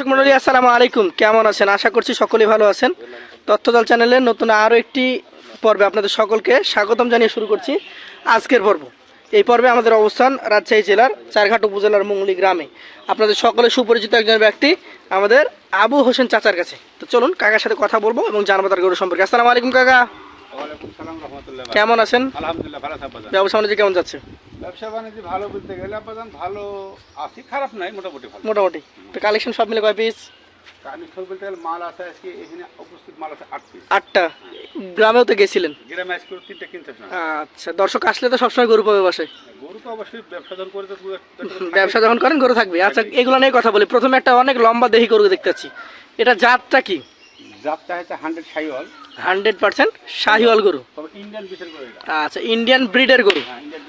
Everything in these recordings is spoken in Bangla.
দর্শক মন্ডলী, আসসালামু আলাইকুম। কেমন আছেন? আশা করছি সকলেই ভালো আছেন। তথ্যদল চ্যানেলের নতুন আরও একটি পর্বে আপনাদের সকলকে স্বাগতম জানিয়ে শুরু করছি আজকের পর্ব। এই পর্বে আমাদের অবস্থান রাজশাহী জেলার চারঘাট উপজেলার মুঙ্গলি গ্রামে। আপনাদের সকলে সুপরিচিত একজন ব্যক্তি আমাদের আবু হোসেন চাচার কাছে। তো চলুন কাকার সাথে কথা বলব এবং জানব তার গরু সম্পর্কে। আসসালামু আলাইকুম, কাকা। কেমন আছেন? আলহামদুলিল্লাহ ভালো থাকবেন ব্যবসা বাণিজ্য কেমন যাচ্ছে? ব্যবসা বাণিজ্য ভালো বলতে গেলে আপাতত ভালো আছি খারাপ নাই মোটামুটি ভালো। মোটামুটি। তো কালেকশন সব মিলে কয় পিস কানেকশন বলতে গেলে মাল আছে আজকে এখানে উপস্থিত মাল আছে আট পিস আটটা? গ্রামেও তো গেছিলেন? গ্রামে আজকে তিনটে কিনতে আচ্ছা দর্শক আসলে তো সবসময় গরু পাবে বাসায় গরু তো অবশ্যই ব্যবসা যখন করে ব্যবসা করেন গরু থাকবে। আচ্ছা এগুলো নিয়ে কথা বলি। প্রথমে একটা অনেক লম্বা দেহি গরু দেখতে পাচ্ছি। এটা জাতটা কি? জাতটা হচ্ছে hundred Sahiwal. Hundred percent Sahiwal গরু। আচ্ছা ইন্ডিয়ান ব্রিডের গরু। হ্যাঁ ইন্ডিয়ান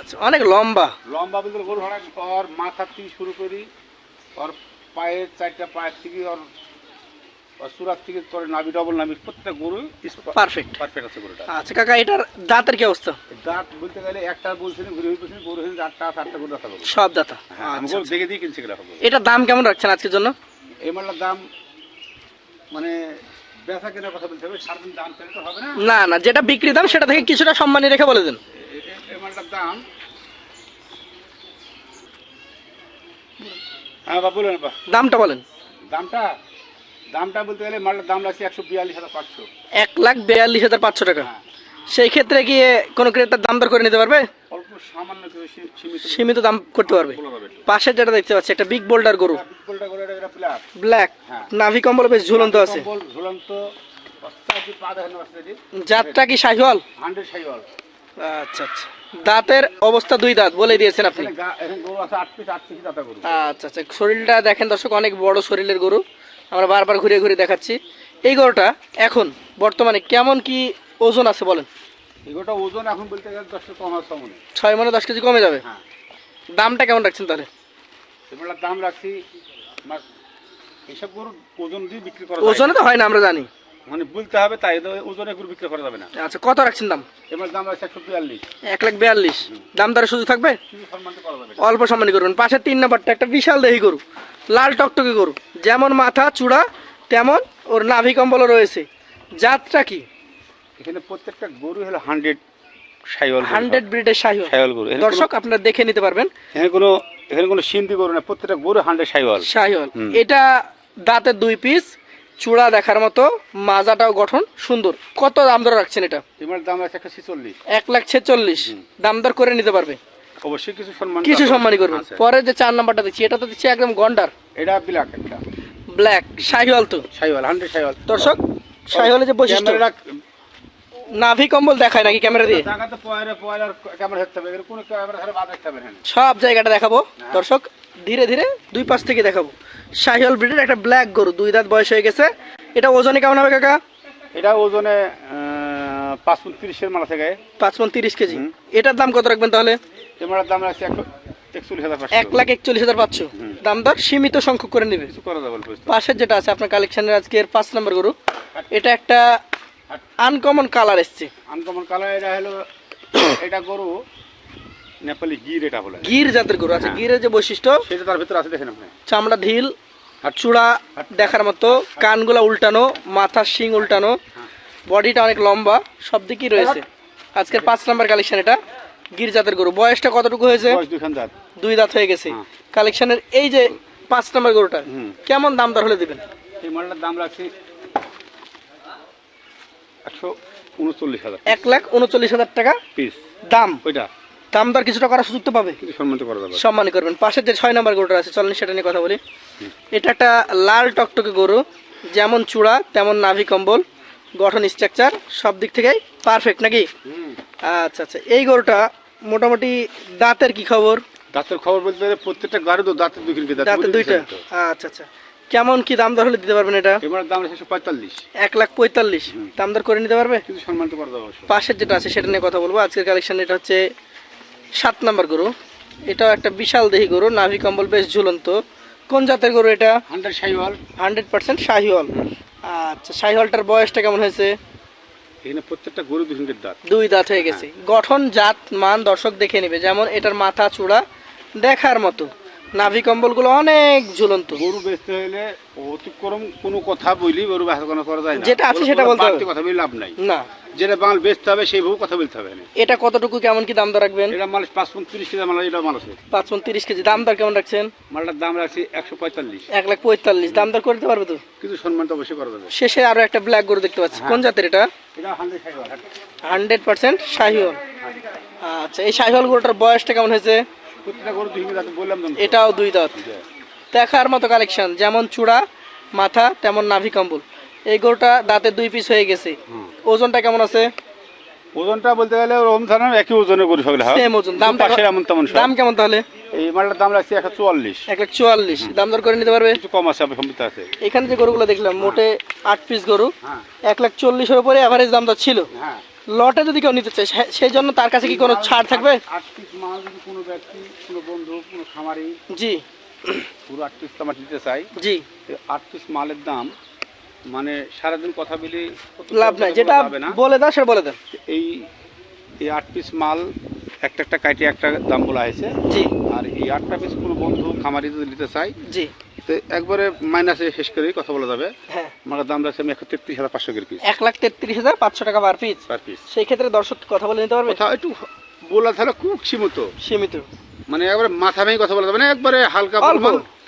আচ্ছা অনেক লম্বা। লম্বা বলতে গরু হঠাৎ ওর মাথা থেকে শুরু করি ওর পায়ের চারটা পায়ের থেকে ওর সুরাত থেকে তোর নাভি ডবল নাভি প্রত্যেকটা গরু পারফেক্ট পারফেক্ট আছে গরুটা। আচ্ছা কাকা এটার দাঁতের কি অবস্থা? দাঁত বলতে গেলে একটা বলছেন ঘুরে ঘুরে বলছেন গরু হেন আটটা চারটা গরু গরু। সব দাতা। হ্যাঁ আমি আচ্ছা গরু দেখে দিয়ে কিনছি গেলে হবে। এটার দাম কেমন রাখছেন আজকের জন্য? এই মালটার দাম মানে বেচা কেনার কথা বলতে হবে সারাদিন দাম চাইলে তো হবে না। না না যেটা বিক্রি দাম সেটা থেকে কিছুটা সম্মানী রেখে বলে দেন। দাম। হ্যাঁ বলুন দামটা বলেন। দামটা? দামটা বলতে গেলে মালটার দাম লাগছে একশো বিয়াল্লিশ হাজার পাঁচশো। এক লাখ বিয়াল্লিশ হাজার পাঁচশো টাকা। হ্যাঁ। সেই ক্ষেত্রে কি কোনো ক্রেতার দাম দর করে নিতে পারবে? অল্প সামান্য সীমিত দাম করতে পারবে। পাশে যেটা দেখতে পাচ্ছি একটা বিগ বোল্ডার গরু। ব্ল্যাক। নাভি কম্বল বেশ ঝুলন্ত আছে। ঝুলন্ত। জাতটা কি শাহিওয়াল? আচ্ছা আচ্ছা। দাঁতের অবস্থা দুই দাঁত বলে দিয়েছেন আপনি। আচ্ছা আচ্ছা। শরীরটা দেখেন দর্শক অনেক বড় শরীরের গরু। আমরা বারবার ঘুরে ঘুরে দেখাচ্ছি। এই গরুটা এখন বর্তমানে কেমন কি ওজন আছে বলেন? এগুলোটা ওজন এখন বলতে গেলে দশটা কম আছে মনে ছয় মনে দশ কেজি কমে যাবে? হ্যাঁ। দামটা কেমন রাখছেন তাহলে? এগুলোর দাম রাখছি এইসব গরু ওজন দিয়ে বিক্রি করা ওজনে তো হয় না আমরা জানি। মানে বলতে হবে তাই তো ওজনে গরু বিক্রি করা যাবে না। আচ্ছা কত রাখছেন দাম? এবার দাম রাখছে একশো বিয়াল্লিশ। এক লাখ বিয়াল্লিশ। দাম দরে সুযোগ থাকবে। অল্প সম্মানী করবেন। পাশে তিন নাম্বারটা একটা বিশাল দেহি গরু। লাল টকটকে গরু। যেমন মাথা চূড়া তেমন ওর নাভি কম্বলও রয়েছে। জাতটা কি? এখানে প্রত্যেকটা গরু হলো হান্ড্রেড সাইওয়াল হান্ড্রেড ব্রিডের শাহিওয়াল সাইওয়াল। গরু। দর্শক আপনারা দেখে নিতে পারবেন। এখানে কোনো এখানে কোনো সিন্ধি গরু না প্রত্যেকটা গরু হান্ড্রেড সাইওয়াল। শাহিওয়াল এটা দাঁতের দুই পিস চূড়া দেখার মতো মাজাটাও গঠন সুন্দর। কত দাম দর রাখছেন এটা? এবার দাম রাখছে একশো ছিচল্লিশ। এক লাখ ছেচল্লিশ। দাম দর করে নিতে পারবে? অবশ্যই কিছু সম্মান কিছু সম্মানই করবে। করবেন পরে যে চার নাম্বারটা দিচ্ছি এটা তো দিচ্ছি একদম গন্ডার। এটা ব্ল্যাক একটা। ব্ল্যাক শাহিওয়াল তো। সাইওয়াল হান্ড্রেড সাইওয়াল দর্শক শাহিওয়ালের যে বৈশিষ্ট্য। নাভি কম্বল দেখায় নাকি ক্যামেরা দিয়ে? সব জায়গাটা দেখাবো। দর্শক ধীরে ধীরে দুই পাশ থেকে দেখাবো। শাহিওয়াল ব্রিডের একটা ব্ল্যাক গরু দুই দাঁত বয়স হয়ে গেছে। এটা ওজনে কেমন হবে কাকা? এটা ওজনে পাঁচ ফুট তিরিশের মালা থেকে। পাঁচ মন তিরিশ কেজি। এটার দাম কত রাখবেন তাহলে? ক্যামেরার দাম রাখছে এক লাখ একচল্লিশ হাজার পাঁচশো। দাম দর সীমিত সংখ্যক করে নেবে। পাশের যেটা আছে আপনার কালেকশনের আজকের পাঁচ নম্বর গরু এটা একটা আনকমন কালার এসছে। আনকমন কালার এটা হলো এটা গরু নেপালি গির এটা বলে। গির জাতের গরু আছে হ্যাঁ। গিরের যে বৈশিষ্ট্য? সেটা তার ভিতরে আছে দেখেন আপনি। চামড়া ঢিল চূড়া দেখার মতো কানগুলা উল্টানো মাথার শিং উল্টানো বডিটা অনেক লম্বা সব দিকেই রয়েছে। আজকের পাঁচ নাম্বার কালেকশন এটা গির জাতের গরু। বয়সটা কতটুকু হয়েছে? দুই দাঁত হয়ে গেছে। হ্যাঁ। কালেকশনের এই যে পাঁচ নাম্বার গরুটা কেমন দাম দর হলে দিবেন? এই মালটার দাম রাখছি একশো উনচল্লিশ হাজার এক লাখ উনচল্লিশ হাজার টাকা পিস দাম? ওইটা। দাম দর কিছুটা করার সুযোগ তো পাবে? কিছু করা যাবে। সম্মানী করবেন। যে ছয় নাম্বার গরুটা আছে চলেন সেটা নিয়ে কথা বলি। এটা একটা লাল টকটকে গরু যেমন চূড়া তেমন নাভি কম্বল গঠন স্ট্রাকচার সব দিক থেকেই পারফেক্ট নাকি? আচ্ছা আচ্ছা। এই গরুটা মোটামুটি দাঁতের কি খবর? দাঁতের খবর বলতে গেলে প্রত্যেকটা গাড়ি তো দাঁতের দুই দাঁতের দুইটা? আচ্ছা আচ্ছা। কেমন কি দাম দর হলে দিতে পারবেন এটা? এবার দাম একশো পঁয়তাল্লিশ। এক লাখ পঁয়তাল্লিশ। দাম দর করে নিতে পারবে? কিছু সম্মান তো অবশ্যই। পাশের যেটা আছে সেটা নিয়ে কথা বলব। আজকের কালেকশন এটা হচ্ছে সাত নাম্বার গরু। এটাও একটা বিশাল দেহি গরু নাভি কম্বল বেশ ঝুলন্ত। কোন জাতের গরু এটা? Hundred Sahiwal hundred percent Sahiwal. আচ্ছা শাহিওয়ালটার বয়সটা কেমন হয়েছে? এখানে প্রত্যেকটা গরু দুই দাঁত। দুই দাঁত হয়ে গেছে। গঠন জাত মান দর্শক দেখে নেবে। যেমন এটার মাথা চূড়া দেখার মতো। নাভি কম্বলগুলো অনেক ঝুলন্ত। গরু বেচতে হলে অতিক্রম কোনো কথা বলি গরু কোনো করা যায় না। যেটা আছে সেটা বলতে হবে। কথা বলে লাভ নাই। না। যেটা মাল বেচতে হবে সেইভাবে কথা বলতে হবে এটা কতটুকু কেমন কি দাম দর রাখবেন? এটা মাল পাঁচ পঁয়ত্রিশ কেজি মাল এটা মাল আছে। পাঁচ পঁয়ত্রিশ কেজি দাম দর কেমন রাখছেন? মালটার দাম রাখছি একশো পঁয়তাল্লিশ। এক লাখ পঁয়তাল্লিশ। দাম দর করতে পারবে তো? কিছু সম্মান তো অবশ্যই করা যাবে। শেষে আরও একটা ব্ল্যাক গরু দেখতে পাচ্ছি। কোন জাতের এটা? হান্ড্রেড পার্সেন্ট শাহিওল আচ্ছা এই শাহিওল গরুটার বয়সটা কেমন হয়েছে? এটাও দুই দাঁত। দেখার মতো কালেকশন যেমন চূড়া মাথা তেমন নাভি কম্বল। এই গরুটা দাঁতে দুই পিস হয়ে গেছে। ওজনটা কেমন আছে? ওজনটা বলতে গেলে ওরকম একই ওজনের গরু হয়? সেম ওজন। দাম পাশে এমন তেমন দাম কেমন তাহলে? এই মালটার দাম রাখছি একশো চুয়াল্লিশ। এক লাখ চুয়াল্লিশ। দাম দর করে নিতে পারবে? কিছু কম আছে সম্মিত আছে। এখানে যে গরুগুলো দেখলাম মোটে আট পিস গরু। হ্যাঁ। এক লাখ চল্লিশের উপরে অ্যাভারেজ দাম দর ছিল। হ্যাঁ। লটে যদি কেউ নিতে চায় সেই জন্য তার কাছে কি কোনো ছাড় থাকবে? পিস মাল যদি কোনো ব্যক্তি কোনো বন্ধু কোনো খামারি জি। পুরো আট পিস আমার দিতে চাই জি। এই আট পিস মালের দাম মানে সারাদিন কথা বলি লাভ নাই যেটা বলে দাও সেটা বলে দেন এই এই আট পিস মাল একটা একটা কাইটে একটা দাম বলা হয়েছে। জি। আর এই আটটা পিস কোনো বন্ধু খামারি যদি নিতে চাই জি। তো একবারে মাইনাসে শেষ করেই কথা বলা যাবে। হ্যাঁ। আমার দাম রাখছে আমি একশো তেত্রিশ হাজার পাঁচশো করে পিস এক লাখ তেত্রিশ হাজার পাঁচশো টাকা পার পিস পার পিস সেই ক্ষেত্রে দর্শক কথা বলে নিতে পারবে? একটু বলা তাহলে খুব সীমিত। সীমিত। মানে একবারে মাথা ভেঙে কথা বলা যাবে না একবারে হালকা।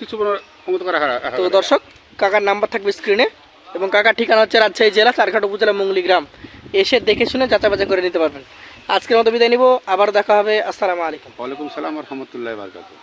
কিছু ক্ষমতা করে তো দর্শক কাকার নাম্বার থাকবে স্ক্রিনে এবং কাকার ঠিকানা হচ্ছে রাজশাহী জেলা চারঘাট উপজেলা মুঙ্গলি গ্রাম। এসে দেখে শুনে যাচাই বাছাই করে নিতে পারবেন। আজকের মতো বিদায় নিব আবার দেখা হবে আসসালামু আলাইকুম। ওয়ালাইকুম সালাম রহমতুল্লাহ বারকাতুহ।